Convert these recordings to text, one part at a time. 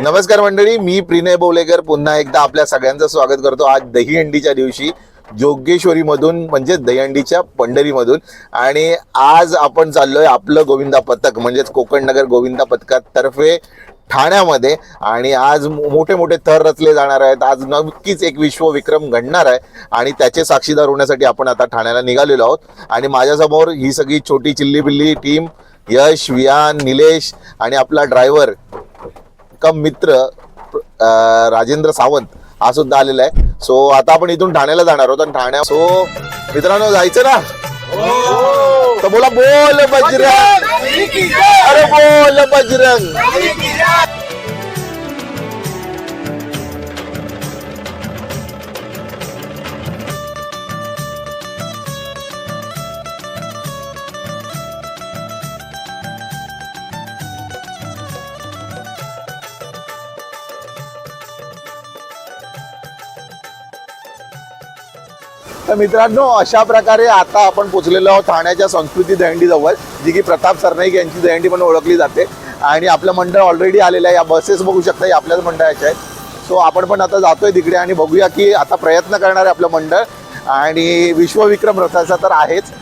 नमस्कार मंडळी मी प्रिनय बोलेकर. पुन्हा एकदा आपल्या सगळ्यांचं स्वागत करतो. आज दहीहंडीच्या दिवशी जोगेश्वरी मधून म्हणजे दहीहंडीच्या पंढरीमधून. आणि आज आपण चाललोय आपलं गोविंदा पथक म्हणजेच कोकण नगर गोविंदा पथकातर्फे ठाण्यामध्ये. आणि आज मोठे मोठे थर रचले जाणार आहेत. आज नक्कीच एक विश्वविक्रम घडणार आहे. आणि त्याचे साक्षीदार होण्यासाठी आपण आता ठाण्याला निघालेलो आहोत. आणि माझ्यासमोर ही सगळी छोटी चिल्ली बिल्ली टीम यश वियान निलेश आणि आपला ड्रायव्हर कम मित्र राजेंद्र सावंत हा सुद्धा आलेला आहे. सो आता आपण इथून ठाण्याला जाणार आहोत. आणि ठाण्या सो मित्रांनो जायचं ना? तर बोला बोल बजरंग! अरे बोल बजरंग. तर मित्रांनो अशा प्रकारे आता आपण पोचलेलो आहोत ठाण्याच्या संस्कृती दहंडीजवळ जी की प्रताप सरनाईक यांची दहंडी म्हणून ओळखली जाते. आणि आपलं मंडळ ऑलरेडी आलेलं आहे. या बसेस बघू शकता या आपल्याच मंडळाच्या आहेत. सो आपण पण आता जातोय तिकडे आणि बघूया की आता प्रयत्न करणार आहे आपलं मंडळ. आणि विश्वविक्रम रथाचा तर आहेच.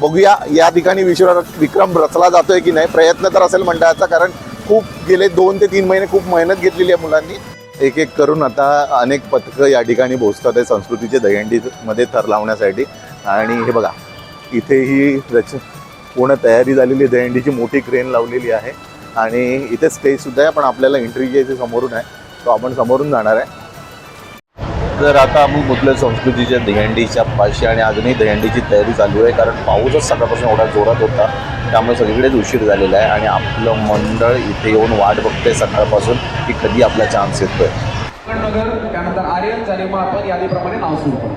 बघूया या ठिकाणी विश्व विक्रम रचला जातोय की नाही? प्रयत्न तर असेल मंडळाचा कारण खूप गेले दोन ते तीन महिने खूप मेहनत घेतलेली आहे मुलांनी. एक एक करून आता अनेक पथकं या ठिकाणी पोहोचतात आहे संस्कृतीचे दहीहंडीमध्ये थर लावण्यासाठी. आणि हे बघा इथे ही रच पूर्ण तयारी झालेली दहीहंडीची मोठी क्रेन लावलेली आहे. आणि इथे स्टेजसुद्धा आहे पण आपल्याला एंट्री जी आहे समोरून आहे. तो आपण समोरून जाणार आहे. तर आता आपण पोचलो संस्कृतीच्या दहीहंडीच्या पाशी आणि अजूनही दहीहंडीची तयारी चालू आहे कारण पाऊसच सकाळपासून एवढा जोरात होता. त्यामुळे सगळीकडेच उशीर झालेला आहे. आणि आपलं मंडळ इथे येऊन वाट बघते सकाळपासून. की कधी आपला चान्स येतोय. नगर त्यानंतर आर्यन झाले मग आपण यादीप्रमाणे नाव सुरू करू.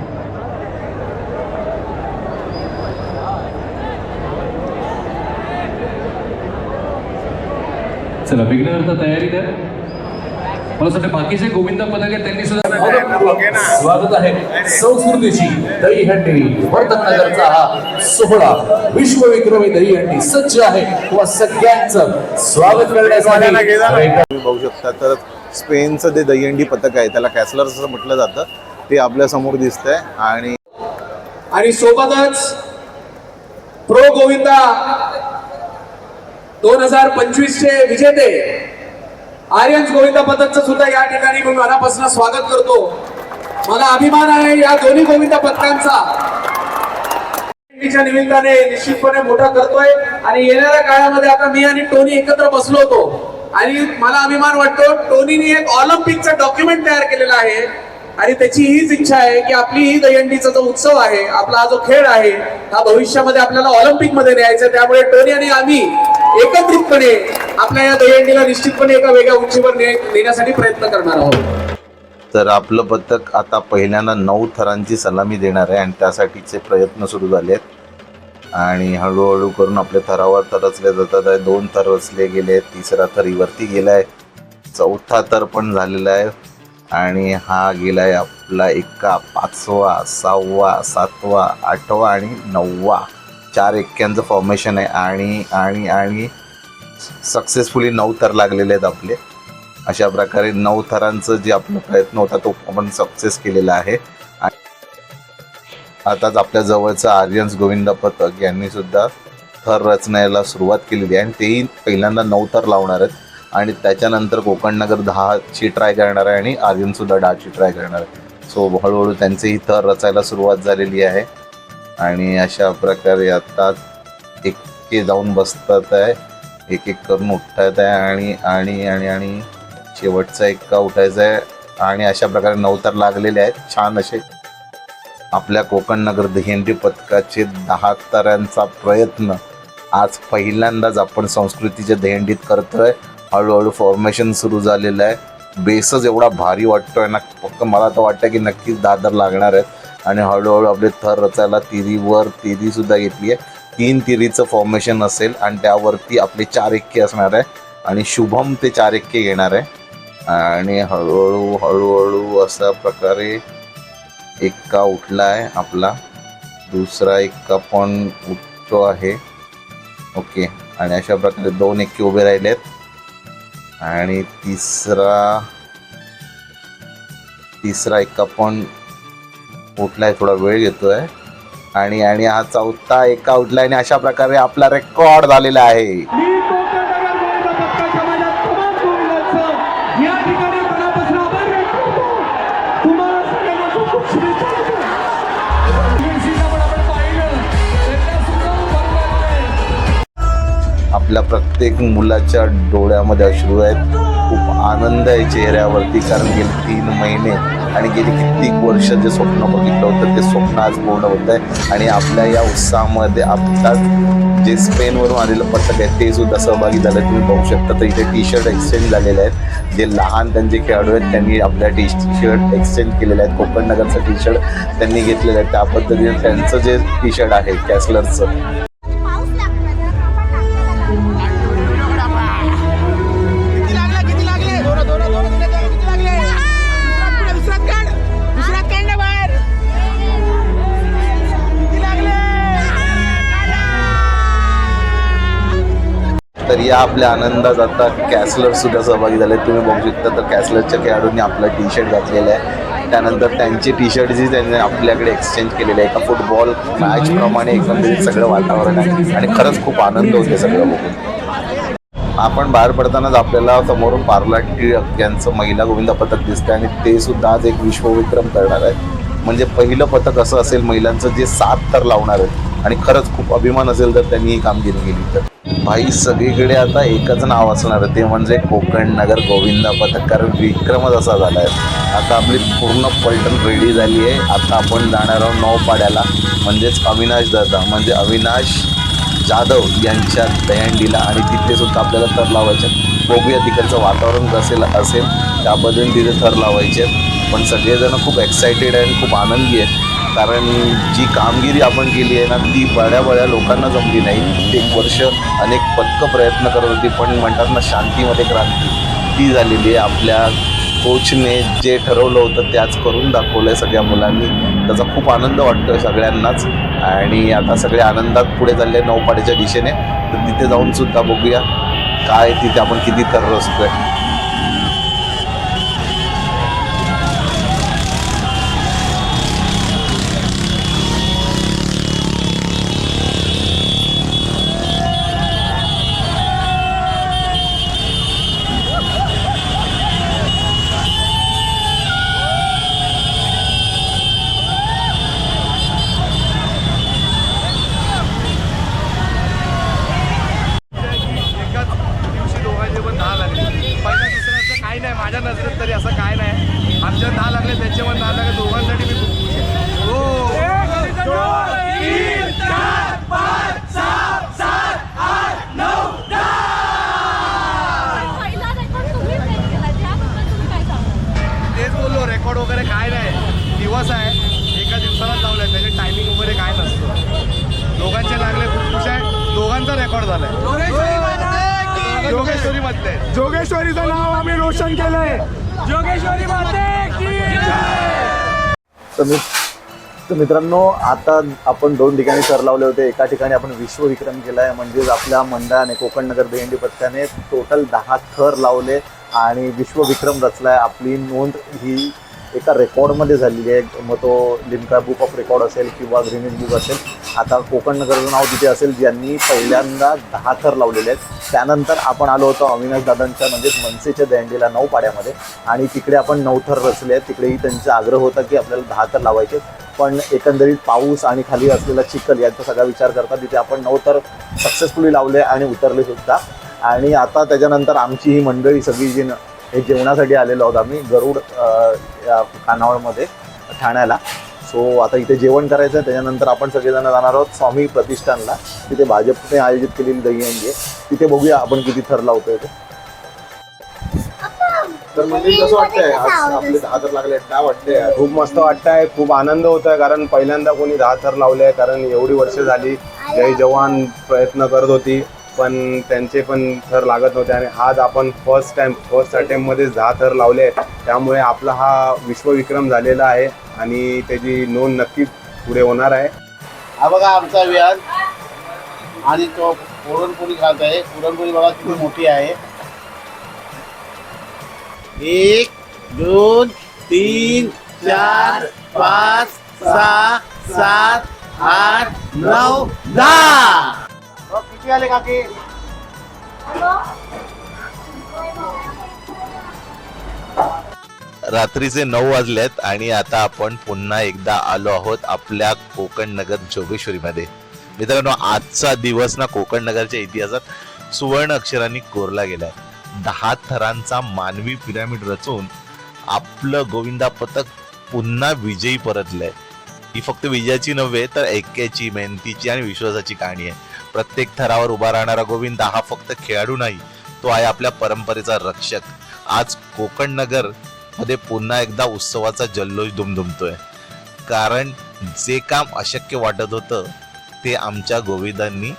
चला विघ्नहर्ता तयारी द्या. मला असं वाटतं बाकीचे गोविंद पदक आहेत त्यांनी सुद्धा स्वागत आहे. संस्कृतीची दहीहंडी वर्धननगरचा हा सोहळा. विश्वविक्रमी दहीहंडी सज्ज आहे. किंवा सगळ्यांचं स्वागत करण्यासाठी. बघू शकता. तर स्पेनचं ते दहीहंडी पथक आहे त्याला कॅसलर असं म्हटलं जातं. ते आपल्यासमोर दिसतंय. आणि आणि सोबतच प्रो गोविंदा दोन हजार पंचवीस चे विजेते आर्यन गोविंदा पथकचं सुद्धा या ठिकाणी मी मनापासून स्वागत करतो. मला अभिमान आहे या दोन्ही गोविंदा पथकांचा निमित्ताने निश्चितपणे मोठा करतोय. आणि येणाऱ्या काळामध्ये आता मी आणि टोनी एकत्र बसलो होतो. आणि मला अभिमान वाटतो टोनीने एक ऑलिम्पिकचं डॉक्युमेंट तयार केलेलं आहे. आणि त्याची हीच इच्छा आहे की आपली ही दहीहंडीचा जो उत्सव आहे आपला हा जो खेळ आहे हा भविष्यामध्ये आपल्याला ऑलिम्पिकमध्ये न्यायचा त्यामुळे टोनी आणि आम्ही एकत्रितपणे आपल्या या दहीहंडीला निश्चितपणे एका वेगळ्या उंचीवर नेण्यासाठी प्रयत्न करणार आहोत. तर आपलं पथक आता पहिल्यांदा नऊ थरांची सलामी देणार आहे आणि त्यासाठीचे प्रयत्न सुरू झाले आहेत आणि हळूहळू करून आपल्या थरावर तर रचले जातात आहे. दोन थर रचले गेले तिसरा थर गेला आहे चौथा थर पण झालेला आहे. आणि हा गेला आहे आपला एका पाचवा सहावा सातवा आठवा आणि नववा. चार एक्क्यांचं फॉर्मेशन आहे. आणि आणि आणि सक्सेसफुली नऊ थर लागलेले आहेत आपले. अशा प्रकारे नऊ थरांचं जे आपला प्रयत्न होता तो आपण सक्सेस केलेला आहे. आताच आपल्या जवळचं आर्यन्स गोविंद पथक यांनी सुद्धा थर रचण्याला सुरुवात केलेली आहे. आणि तेही पहिल्यांदा नऊ थर लावणार आहेत. आणि त्याच्यानंतर कोकण नगर दहाची ट्राय करणार आहे आणि आर्यन सुद्धा दहाची ट्राय करणार आहे. सो हळूहळू त्यांचेही थर रचायला सुरुवात झालेली आहे. आणि अशा प्रकारे आता एक जाऊन बसतात आहे. एक एक करून उठतात आहे आणि आणि आणि आणि शेवटचा एक्का उठायचा आहे. आणि अशा प्रकारे नवतर लागलेले आहेत. छान असे आपल्या कोकण नगर दहिंडी पथकाचे दहा तऱ्यांचा प्रयत्न. आज पहिल्यांदाच आपण संस्कृतीच्या दहीहंडीत करतोय. हळूहळू फॉर्मेशन सुरू झालेलं आहे. बेसच एवढा भारी वाटतोय ना. फक्त मला तर वाटतं की नक्कीच दादर लागणार आहेत. आणि हळूहळू आपले थर रचायला तिरीवर तिरी सुद्धा घेतली आहे. तीन तिरीचं फॉर्मेशन असेल आणि त्यावरती आपले चार एक्के असणार आहे. आणि शुभम ते चार एक्के घेणार आहे. आणि हळूहळू हळूहळू अशा प्रकारे एक्का उठला आहे आपला. दुसरा एक्का पण उठतो आहे. ओके. आणि अशा प्रकारे दोन एक्के उभे राहिले आहेत आणि तिसरा तिसरा एक्का पण उठला आहे थोडा वेळ घेतो आहे आणि आणि हा चौथा एक आणि अशा प्रकारे आपला रेकॉर्ड झालेला आहे. आपल्या प्रत्येक मुलाच्या डोळ्यामध्ये अश्रू आहेत. खूप आनंद आहे चेहऱ्यावरती कारण गेले तीन महिने आणि गेली कित्येक वर्ष जे स्वप्न बघितलं होतं ते स्वप्न आज पूर्ण होत आहे. आणि आपल्या या उत्साहामध्ये आत्ताच जे स्पेनवरून आलेलं पथक आहे ते सुद्धा सहभागी झालं. तुम्ही पाहू शकता तर इथे टी शर्ट एक्सचेंज झालेले आहेत. जे लहान त्यांचे खेळाडू आहेत त्यांनी आपल्या टी शर्ट एक्सचेंज केलेले आहेत. कोकण नगरचं टी शर्ट त्यांनी घेतलेलं आहे. त्या पद्धतीने त्यांचं जे टी शर्ट आहे कॅसलरचं तर या आपल्या आनंदात आता कॅसलर सुद्धा सहभागी झाले. तुम्ही बघू शकता तर कॅसलरच्या खेळाडूंनी आपलं टी शर्ट घातलेलं आहे. त्यानंतर त्यांचे टी शर्ट जी त्यांनी आपल्याकडे एक्सचेंज केलेले आहे. एका फुटबॉल मॅचप्रमाणे एकंदरीत सगळं वातावरण आहे. आणि खरंच खूप आनंद होते सगळं बघून. आपण बाहेर पडतानाच आपल्याला समोरून पार्ला टिळक यांचं महिला गोविंदा पथक दिसतं आणि ते सुद्धा आज एक विश्वविक्रम करणार आहे म्हणजे पहिलं पथक असं असेल महिलांचं जे सात तर लावणार आहे आणि खरंच खूप अभिमान असेल तर त्यांनी ही कामगिरी केली. तर भाई सगळीकडे आता एकच नाव असणार. ते म्हणजे कोकण नगर गोविंदा पथक कारण विक्रमच असा झाला आहे आता आपली पूर्ण पलटण रेडी झाली आहे. आता आपण जाणार आहोत नौपाड्याला म्हणजेच अविनाश दादा म्हणजे अविनाश जाधव यांच्या दहंडीला आणि तिथे सुद्धा आपल्याला थर लावायचे बघूया तिकडचं वातावरण कसेल असेल. त्या तिथे थर लावायचे पण सगळेजण खूप एक्सायटेड आहे आणि खूप आनंदी आहेत. कारण जी कामगिरी आपण केली आहे ना ती बड्या बड्या लोकांना जमली नाही. एक वर्ष अनेक पक्क प्रयत्न करत होती पण म्हणतात ना शांतीमध्ये क्रांती ती झालेली आहे. आपल्या कोचने जे ठरवलं होतं त्याच करून दाखवलं आहे सगळ्या मुलांनी. त्याचा खूप आनंद वाटतो सगळ्यांनाच. आणि आता सगळे आनंदात पुढे चालले नऊपाडीच्या दिशेने. तर तिथे जाऊन सुद्धा बघूया काय तिथे आपण किती तर रचतोय आहे रेकॉर्ड झालाय. जोगेश्वरी मधले जोगेश्वरीचं नाव आम्ही रोशन केलंय. जोगेश्वरी माते की तर मी तर मित्रांनो आता आपण दोन ठिकाणी थर लावले होते. एका ठिकाणी आपण विश्वविक्रम केला आहे म्हणजेच आपल्या मंडळाने कोकण नगर दहीहंडी पथकाने टोटल दहा थर लावले आणि विश्वविक्रम रचला आहे आपली नोंद ही एका रेकॉर्डमध्ये झालेली आहे. मग तो लिमका बुक ऑफ रेकॉर्ड असेल किंवा ग्रीनिज बुक असेल. आता कोकण नगरचं नाव तिथे असेल ज्यांनी पहिल्यांदा दहा थर लावलेले आहेत. त्यानंतर आपण आलो होतो अविनाश दादांच्या म्हणजेच मनसेच्या दहंडीला नऊ पाड्यामध्ये. आणि तिकडे आपण नऊ थर रचले आहेत. तिकडेही त्यांचा आग्रह होता की आपल्याला दहा थर लावायचे पण एकंदरीत पाऊस आणि खाली असलेला चिखल यांचा सगळा विचार करता तिथे आपण नऊ थर सक्सेसफुली लावले आणि उतरले सुद्धा. आणि आता त्याच्यानंतर आमची ही मंडळी सगळी जी न- हे जेवणासाठी आलेलो आहोत आम्ही गरुड या खानावळमध्ये ठाण्याला. सो आता इथे जेवण करायचं आहे त्याच्यानंतर आपण सगळेजण जाणार आहोत स्वामी प्रतिष्ठानला. तिथे भाजपने आयोजित केलेली दहीहंडी आहे. तिथे बघूया आपण किती थर लावतोय ते तर म्हणजे कसं वाटतंय? आज आपले दहा तर लागले काय वाटतंय? खूप मस्त वाटतंय खूप आनंद होत आहे कारण पहिल्यांदा कोणी दहा थर लावले कारण एवढी वर्ष झाली जय जवान प्रयत्न करत होती. पण त्यांचे पण थर लागत नव्हते आणि आज आपण फर्स्ट टाइम फर्स्ट अटेम्प्टमध्ये दहा थर लावले. त्यामुळे आपला हा विश्वविक्रम झालेला आहे आणि त्याची नोंद नक्कीच पुढे होणार आहे. हा बघा आमचा व्याज आणि तो पुरणपोळी खात आहे. पुरणपोळी बघा किती मोठी आहे. एक दोन तीन चार पाच सहा सात आठ नऊ दहा. आले काकी रात्रीचे नऊ वाजलेत आणि आता आपण पुन्हा एकदा आलो आहोत आपल्या कोकण नगर जोगेश्वरीमध्ये. मित्रांनो आजचा दिवस ना कोकण नगरच्या इतिहासात सुवर्ण अक्षरांनी कोरला गेलाय. दहा थरांचा मानवी पिरामिड रचून आपलं गोविंदा पथक पुन्हा विजयी परतलंय. ही फक्त विजयाची नव्हे तर ऐक्याची मेहनतीची आणि विश्वासाची कहाणी आहे. प्रत्येक थरावर उभा राहणारा गोविंद हा फक्त खेळाडू नाही तो आहे आपल्या परंपरेचा रक्षक. आज कोकण नगरमध्ये पुन्हा एकदा उत्सवाचा जल्लोष दुमदुमतोय कारण जे काम अशक्य वाटत होतं ते आमच्या गोविंदांनी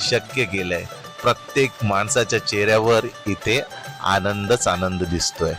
शक्य केलंय. प्रत्येक माणसाच्या चेहऱ्यावर इथे आनंदच आनंद दिसतोय.